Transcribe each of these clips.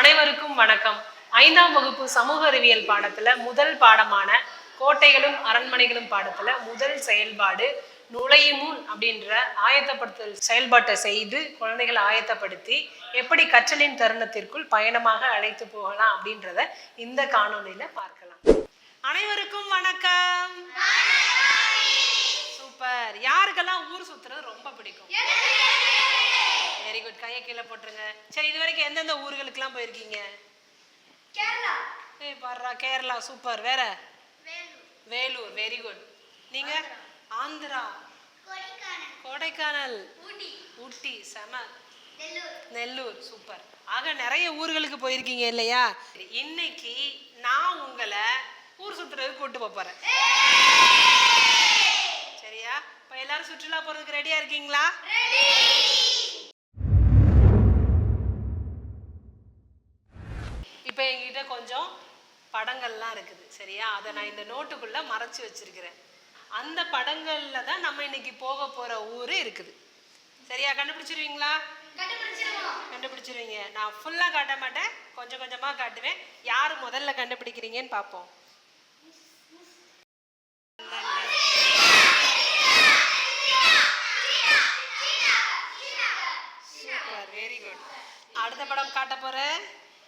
அனைவருக்கும் வணக்கம். ஐந்தாம் வகுப்பு சமூக அறிவியல் பாடத்துல முதல் பாடமான கோட்டைகளும் அரண்மனைகளும் பாடத்துல முதல் செயல்பாடு நுழையுமுன் அப்படின்ற ஆயத்தப்படுத்தல் செயல்பாட்டை செய்து குழந்தைகளை ஆயத்தப்படுத்தி எப்படி கற்றலின் தருணத்திற்குள் பயணமாக அழைத்து போகலாம் அப்படின்றத இந்த காணொளியில பார்க்கலாம். அனைவருக்கும் வணக்கம். சூப்பர். யாருக்கெல்லாம் ஊர் சுத்துறது ரொம்ப பிடிக்கும்? வெரி குட் கையை கீழே போட்டுருங்க. சரி இது வரைக்கும் எந்தெந்த ஊர்களுக்கெல்லாம் போயிருக்கீங்க? கேரளா. ஏய் பாடுறா கேரளா சூப்பர் வேற? வேலூர். வெரி குட் நீங்க? ஆந்திரா. கொடைக்கானல். ஊட்டி. செம. நெல்லூர். சூப்பர் ஆக நிறைய ஊர்களுக்கு போயிருக்கீங்க இல்லையா? இன்னைக்கு நான் உங்களை ஊர் சுத்துறதுக்கு கூட்டு போறேன். சரியா? இப்ப எல்லாரும் சுற்றுலா போறதுக்கு ரெடியா இருக்கீங்களா? இப்போ என்கிட்ட கொஞ்சம் படங்கள்லாம் இருக்குது சரியா? அதை நான் இந்த நோட்டுக்குள்ள மறைச்சு வச்சிருக்கிறேன். அந்த படங்கள்ல தான் நம்ம இன்னைக்கு போக போற ஊரு இருக்குது. சரியா? கண்டுபிடிச்சிருவீங்களா? கண்டுபிடிச்சிருவீங்க. நான் ஃபுல்லா காட்ட மாட்டேன். கொஞ்சம் கொஞ்சமா காட்டுவேன். யார் முதல்ல கண்டுபிடிக்கிறீங்கன்னு பார்ப்போம். சூப்பர். வெரி குட் அடுத்த படம் காட்ட போறேன்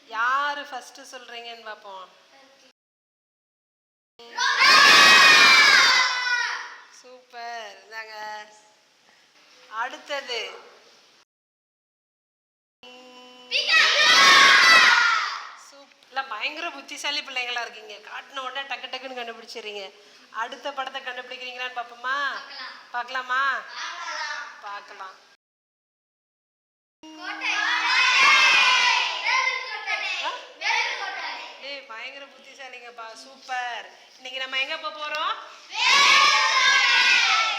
யாரு ஃபர்ஸ்ட் சொல்றீங்கன்னு பார்ப்போம் சூப்பர். இந்தாங்க. அடுத்தது. பயங்கர புத்திசாலி பிள்ளைங்களா இருக்கீங்க. காட்டின உடனே டக்கு டக்குன்னு கண்டுபிடிச்சிடுறீங்க. அடுத்த படத்தை கண்டுபிடிக்கிறீங்களான்னு பார்ப்போமா பார்க்கலாமா. பார்க்கலாம் கோட்டை வேலூர் கோட்டை வேலூர் கோட்டை ஏய் பயங்கர புத்திசாலிங்கப்பா சூப்பர். இன்னைக்கு நம்ம எங்க போக போறோம்?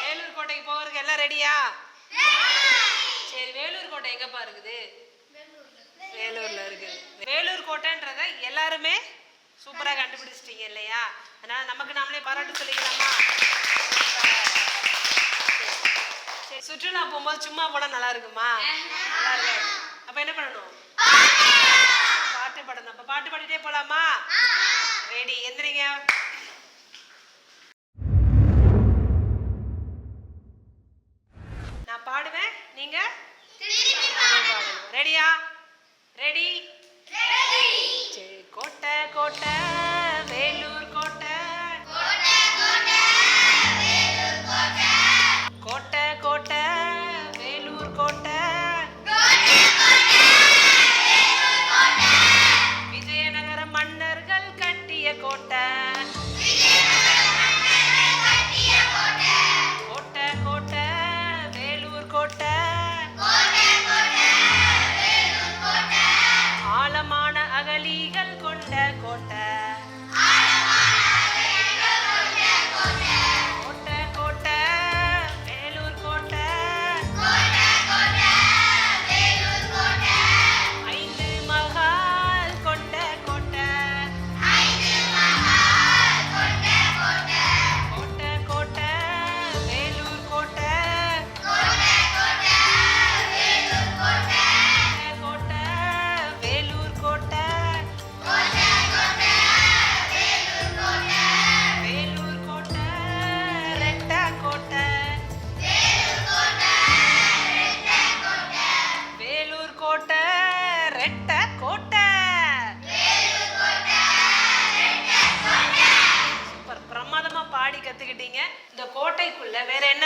வேலூர் கோட்டைக்கு போகிறதுக்கு எல்லாம் ரெடியா சரி வேலூர் கோட்டை எங்கப்பா இருக்குது? வேலூர்ல இருக்குது வேலூர் கோட்டைன்றத எல்லாருமே சூப்பரா கண்டுபிடிச்சிட்டீங்க இல்லையா? அதனால நமக்கு நாமளே பாராட்டு சொல்லிக்கலாமா? சரி. சுற்றுலா போகும்போது சும்மா போனா நல்லா இருக்குமா? நல்லா இருக்கு அப்ப என்ன பண்ணணும்? பாட்டு பாடணும். அப்ப பாட்டு பாடிட்டே போலாமா? ரெடி எந்திரிங்க. நான் பாடுவேன் நீங்க? பாடணும் ரெடியா ரெடி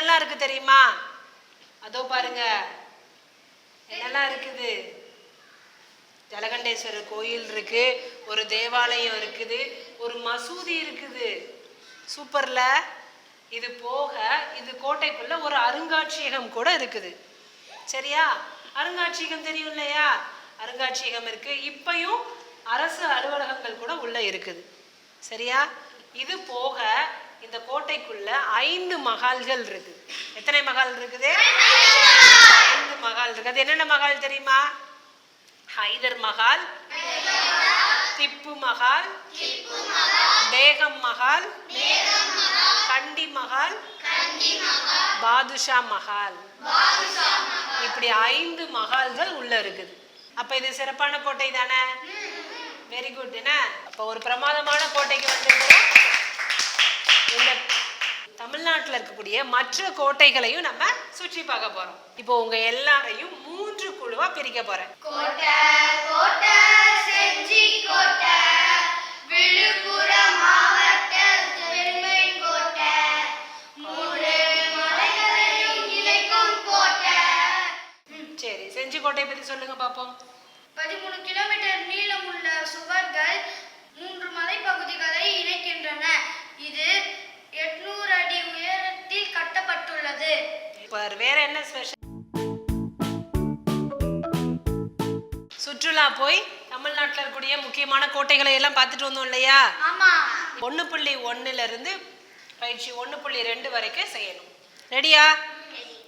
என்னெல்லாம் இருக்கு தெரியுமா? அதோ பாருங்க. என்னெல்லாம் இருக்குது ஜலகண்டேஸ்வரர் கோயில் இருக்கு ஒரு தேவாலயம் இருக்குது ஒரு மசூதி இருக்குது. சூப்பர்ல. இது போக இது கோட்டைக்குள்ள ஒரு அருங்காட்சியகம் கூட இருக்குது. சரியா? அருங்காட்சியகம் தெரியும் இல்லையா? அருங்காட்சியகம் இருக்கு. இப்பையும் அரசு அலுவலகங்கள் கூட உள்ள இருக்குது. சரியா? இது போக இந்த கோட்டைக்குள்ள ஐந்து மகால்கள் இருக்கு. எத்தனை மகால் இருக்குது? ஐந்து மகால் இருக்கு. அது என்னென்ன மகால் தெரியுமா? ஹைதர் மகால் திப்பு மகால் பேகம் மகால் கண்டி மகால் பாதுஷா மகால். இப்படி ஐந்து மகால்கள் உள்ள இருக்குது. அப்ப இது சிறப்பான கோட்டை தானே? வெரி குட் என்ன? அப்போ ஒரு பிரமாதமான கோட்டைக்கு வந்திருக்கிறோம். இந்த தமிழ்நாட்டில் இருக்கக்கூடிய மற்ற கோட்டைகளையும் நம்ம சுற்றி பார்க்க போறோம். இப்போ உங்க எல்லாரையும் மூன்று குழுவா பிரிக்க போறேன். கோட்டை கோட்டை செஞ்சி கோட்டை விழுப்புரம் வேற என்ன ஸ்பெஷல் சுற்றுலா போய் தமிழ்நாட்டில் இருக்கக்கூடிய முக்கியமான கோட்டைகளை எல்லாம் பார்த்துட்டு வந்தோம் இல்லையா? ஆமா. ஒன்று புள்ளி ஒன்றுல இருந்து பயிற்சி ஒன்று புள்ளி ரெண்டு வரைக்கும் செய்யணும். ரெடியா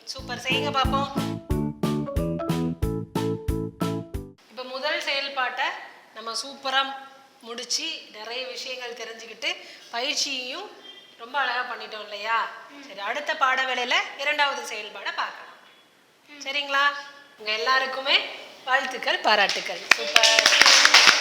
சூப்பர் செய்யுங்க பார்ப்போம் இப்போ முதல் செயல்பாட்டை நம்ம சூப்பராக முடிச்சு நிறைய விஷயங்கள் தெரிஞ்சுக்கிட்டு பயிற்சியையும் ரொம்ப அழகாக பண்ணிட்டோம் இல்லையா? சரி அடுத்த பாட வேளையில் இரண்டாவது செயல்பாடை பார்க்கலாம். சரிங்களா? உங்கள் எல்லாருக்குமே வாழ்த்துக்கள் பாராட்டுக்கள். சூப்பர்.